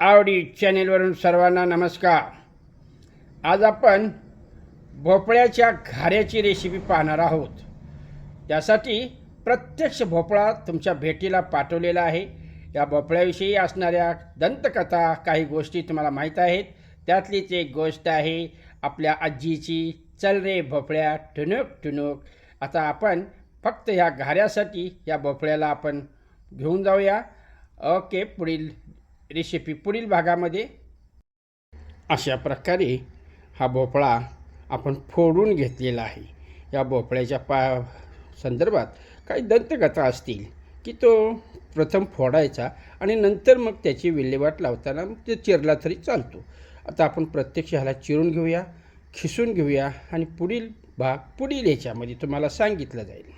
आवडी चॅनेलवरून सर्वांना नमस्कार. आज आपण भोपळ्याच्या घाऱ्याची रेसिपी पाहणार आहोत. त्यासाठी प्रत्यक्ष भोपळा तुमच्या भेटीला पाठवलेला आहे. या भोपळ्याविषयी असणाऱ्या दंतकथा काही गोष्टी तुम्हाला माहीत आहेत. त्यातलीच एक गोष्ट आहे आपल्या आजीची चल रे भोपळ्या टुनुक टुनुक आता आपण फक्त ह्या घाऱ्यासाठी या भोपळ्याला आपण घेऊन जाऊया. ओके पुढील रेसिपी पुढील भागामध्ये. अशा प्रकारे हा भोपळा आपण फोडून घेतलेला आहे. या भोपळ्याच्या पा संदर्भात काही दंतकथा असतील की तो प्रथम फोडायचा आणि नंतर मग त्याची विल्हेवाट लावताना मग ते चिरला तरी चालतो. आता आपण प्रत्यक्ष ह्याला चिरून घेऊया खिसून घेऊया आणि पुढील भाग पुढील याच्यामध्ये तुम्हाला सांगितलं जाईल.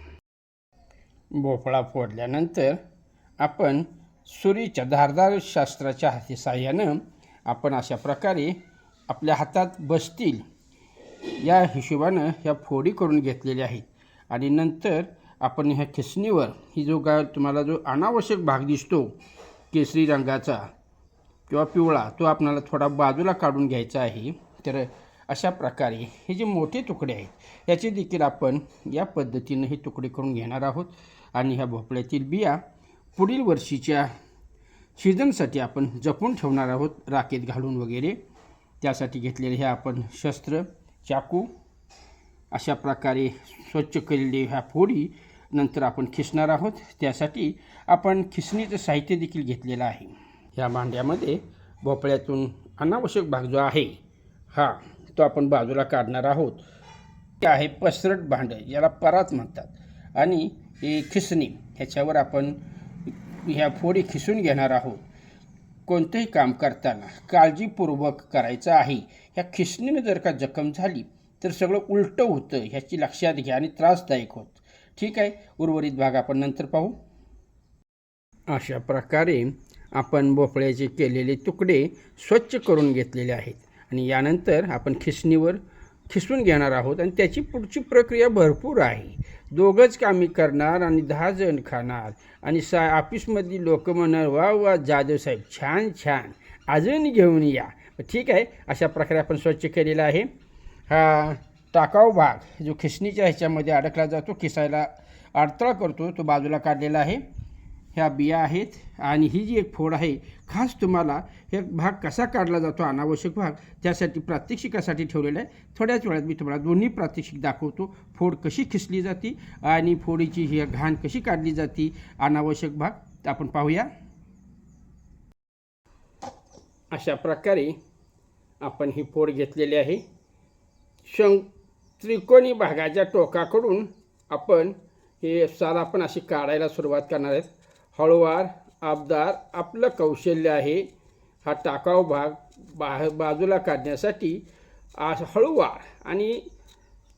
भोपळा फोडल्यानंतर आपण सुरीच्या धारदार शास्त्राच्या हाती साह्यानं आपण अशा प्रकारे आपल्या हातात बसतील या हिशोबानं ह्या फोडी करून घेतलेल्या आहेत. आणि नंतर आपण ह्या खिसणीवर ही जो काय तुम्हाला जो अनावश्यक भाग दिसतो केसरी रंगाचा किंवा पिवळा तो आपल्याला थोडा बाजूला काढून घ्यायचा आहे. तर अशा प्रकारे हे जे मोठे तुकडे आहेत याचे देखील आपण या पद्धतीनं हे तुकडे करून घेणार आहोत. आणि ह्या भोपळ्यातील बिया पुढील वर्षीच्या सीझनसाठी आपण जपून ठेवणार आहोत राखेत घालून वगैरे. त्यासाठी घेतलेले हे आपण शस्त्र चाकू अशा प्रकारे स्वच्छ केलेली ह्या फोडी नंतर आपण खिसणार आहोत. त्यासाठी आपण खिसणीचं साहित्य देखील घेतलेलं आहे. ह्या भांड्यामध्ये भोपळ्यातून अनावश्यक भाग जो आहे हा तो आपण बाजूला काढणार आहोत. ते आहे पसरट भांडं याला परात म्हणतात. आणि खिसणी ह्याच्यावर आपण ह्या फोडी खिसून घेणार आहोत. कोणतंही काम करताना काळजीपूर्वक करायचं आहे. ह्या खिसणीनं जर का जखम झाली तर सगळं उलटं होतं ह्याची लक्षात घ्या आणि त्रासदायक होत. ठीक आहे? उर्वरित भाग आपण नंतर पाहू. अशा प्रकारे आपण भोपळ्याचे केलेले तुकडे स्वच्छ करून घेतलेले आहेत. आणि यानंतर आपण खिसणीवर खिसून घेणार आहोत आणि त्याची पुढची प्रक्रिया भरपूर आहे. दोघंच कामी करणार आणि दहा जण खाणार. आणि सा ऑफिसमधली लोक म्हणणार वा वा जाधव साहेब छान छान. अजून घेऊन या. ठीक आहे अशा प्रकारे आपण स्वच्छ केलेला आहे. हा टाकाऊ भाग जो खिसणीच्या ह्याच्यामध्ये अडकला जातो खिसायला अडथळा करतो तो बाजूला काढलेला आहे. ह्या बिया आहेत आणि ही जी एक फोड आहे खास तुम्हाला हे भाग कसा काढला जातो अनावश्यक भाग त्यासाठी प्रात्यक्षिकासाठी ठेवलेला आहे. थोड्याच वेळात मी तुम्हाला दोन्ही प्रात्यक्षिक दाखवतो. फोड कशी खिसली जाते आणि फोडीची ही घाण कशी काढली जाते अनावश्यक भाग आपण पाहूया. अशा प्रकारे आपण ही फोड घेतलेली आहे. शं त्रिकोणी भागाच्या टोकाकडून आपण हे साल आपण अशी काढायला सुरुवात करणार आहेत. हळूवार आबदार आपलं कौशल्य आहे. हा टाकाऊ भाग बा बाजूला काढण्यासाठी आज हळूवार आणि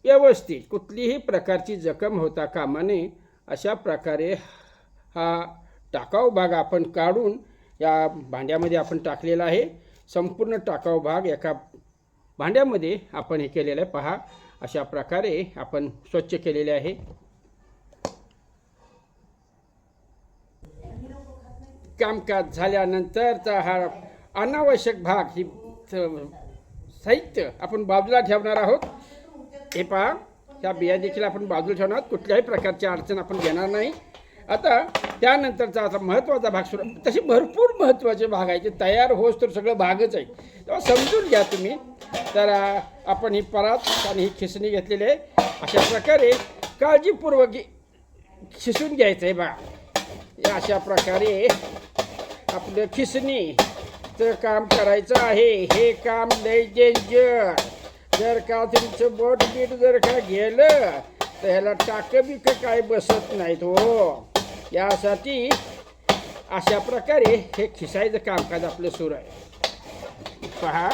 व्यवस्थित कुठलीही प्रकारची जखम होता कामा नये अशा प्रकारे हा टाकाऊ भाग आपण काढून या भांड्यामध्ये आपण टाकलेला आहे. संपूर्ण टाकाऊ भाग एका भांड्यामध्ये आपण हे केलेलं आहे. पहा अशा प्रकारे आपण स्वच्छ केलेले आहे. कामकाज झाल्यानंतरचा हा अनावश्यक भाग ही साहित्य आपण बाजूला ठेवणार आहोत. हे पहा त्या बिया देखील आपण बाजूला ठेवणार आहोत. कुठल्याही प्रकारची अडचण आपण घेणार नाही. आता त्यानंतरचा आता महत्त्वाचा भाग सुरू तसे भरपूर महत्त्वाचे भाग आहे जे तयार होस तर सगळं भागच आहे. तेव्हा समजून घ्या तुम्ही. तर आपण ही परात आणि ही खिसणी घेतलेली आहे. अशा प्रकारे काळजीपूर्वक खिसून घ्यायचं आहे बघा अशा प्रकारे आपलं खिसणीचं काम करायचं आहे. हे काम लय डेंजर. जर का तुमचं बोट बीट जर का गेलं तर ह्याला टाकं बिक काय बसत नाहीत हो. यासाठी अशा प्रकारे हे खिसायचं कामकाज आपलं सुरू आहे. पहा.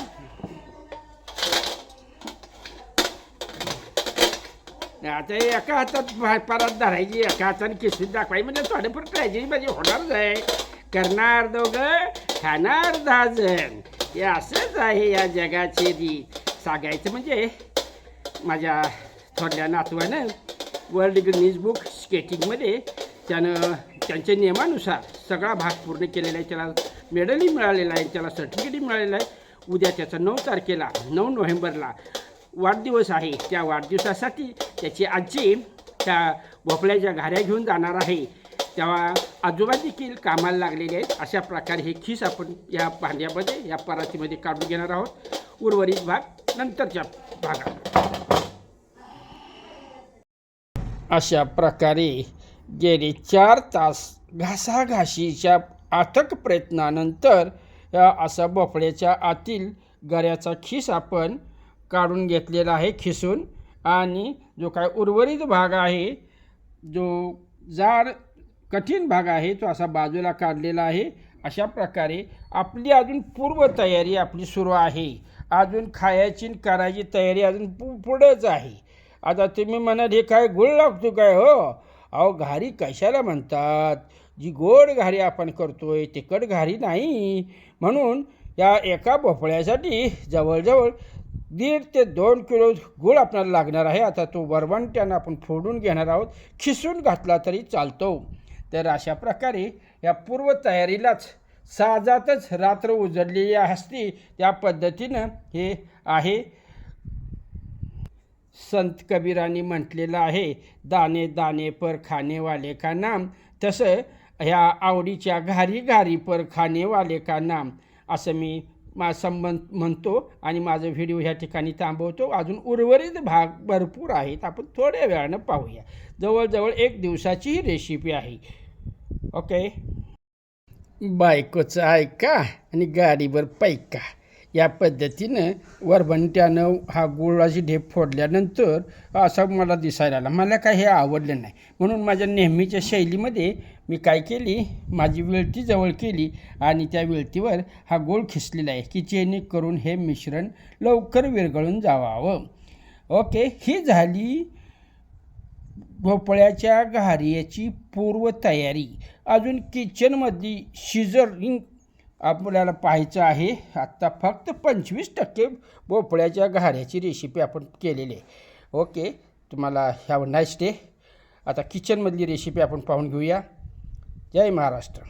आता एका हातात भा- परत धरायची एका हाताने खिसून दाखवायची म्हणजे थोडेफार ट्रॅजेडी म्हणजे होणारच आहे करणार दोघं खाणार दहा जण. हे असंच आहे या जगाची रीत. सांगायचं म्हणजे माझ्या थोडल्या नातवानं वर्ल्ड गिनीज बुक स्केटिंगमध्ये त्यानं त्यांच्या नियमानुसार सगळा भाग पूर्ण केलेला आहे त्याला मेडलही मिळालेला आहे त्याला सर्टिफिकेटही मिळालेलं आहे. उद्या त्याचा नऊ तारखेला नऊ नोव्हेंबरला वाढदिवस आहे. त्या वाढदिवसासाठी त्याची आजी त्या भोपळ्याच्या घाऱ्या घेऊन जाणार आहे. तेव्हा आजोबा देखील कामाला लागलेले आहेत. अशा प्रकारे हे खीस आपण या भांड्यामध्ये या परातीमध्ये काढून घेणार आहोत. उर्वरित भाग नंतरच्या भागात. अशा प्रकारे गेले चार तास घासाघाशीच्या अथक प्रयत्नानंतर असा भोपळ्याच्या आतील गऱ्याचा खिस आपण काढून घेतलेला आहे खिसून. आणि जो काय उर्वरित भाग आहे जो जाड कठीण भाग आहे तो असा बाजूला काढलेला आहे. अशा प्रकारे आपली अजून पूर्वतयारी आपली सुरू आहे. अजून खायची करायची तयारी अजून पु पुढेच आहे. आता तुम्ही म्हणत हे काय गुळ लागतो काय हो? अहो घारी कशाला म्हणतात? जी गोड घारी आपण करतोय तिखट घारी नाही. म्हणून या एका भोपळ्यासाठी जवळजवळ दीड ते दोन किलो गूळ आपल्याला लागणार आहे. आता तो वरवंट्यानं आपण फोडून घेणार आहोत. खिसून घातला तरी चालतो. तर अशा प्रकारे या पूर्वतयारीलाच साजातच रात्र उजडलेली असती. त्या पद्धतीनं हे आहे. संत कबीरांनी म्हटलेलं आहे दाणे दाणे पर खानेवाले का नाम तसं ह्या आवडीच्या घारी घारी पर खानेवाले का नाम? असं मी मा संबंध म्हणतो आणि माझं व्हिडिओ ह्या ठिकाणी थांबवतो. अजून उर्वरित भाग भरपूर आहेत. आपण थोड्या वेळानं पाहूया. जवळजवळ एक दिवसाची ही रेसिपी आहे. ओके बायकोचं ऐका आणि गाडीवर पैका. या पद्धतीनं वरभंट्यानं हा गुळाची ढेप फोडल्यानंतर असं मला दिसायला आला. मला काय हे आवडलं नाही. म्हणून माझ्या नेहमीच्या शैलीमध्ये मी काय केली माझी विळती जवळ केली आणि त्या विळतीवर हा गोळ खिसलेला आहे की जेणेकरून हे मिश्रण लवकर विरघळून जावावं. ओके ही झाली भोपळ्याच्या घारियाची पूर्वतयारी. अजून किचनमधली शिजरिंग आपल्याला पाहायचं आहे आत्ता फक्त पंचवीस टक्के भोपळ्याच्या घाऱ्याची रेसिपी आपण केलेली आहे. ओके तुम्हाला ह्या नाईस डे आता किचनमधली रेसिपी आपण पाहून घेऊया. जय महाराष्ट्र.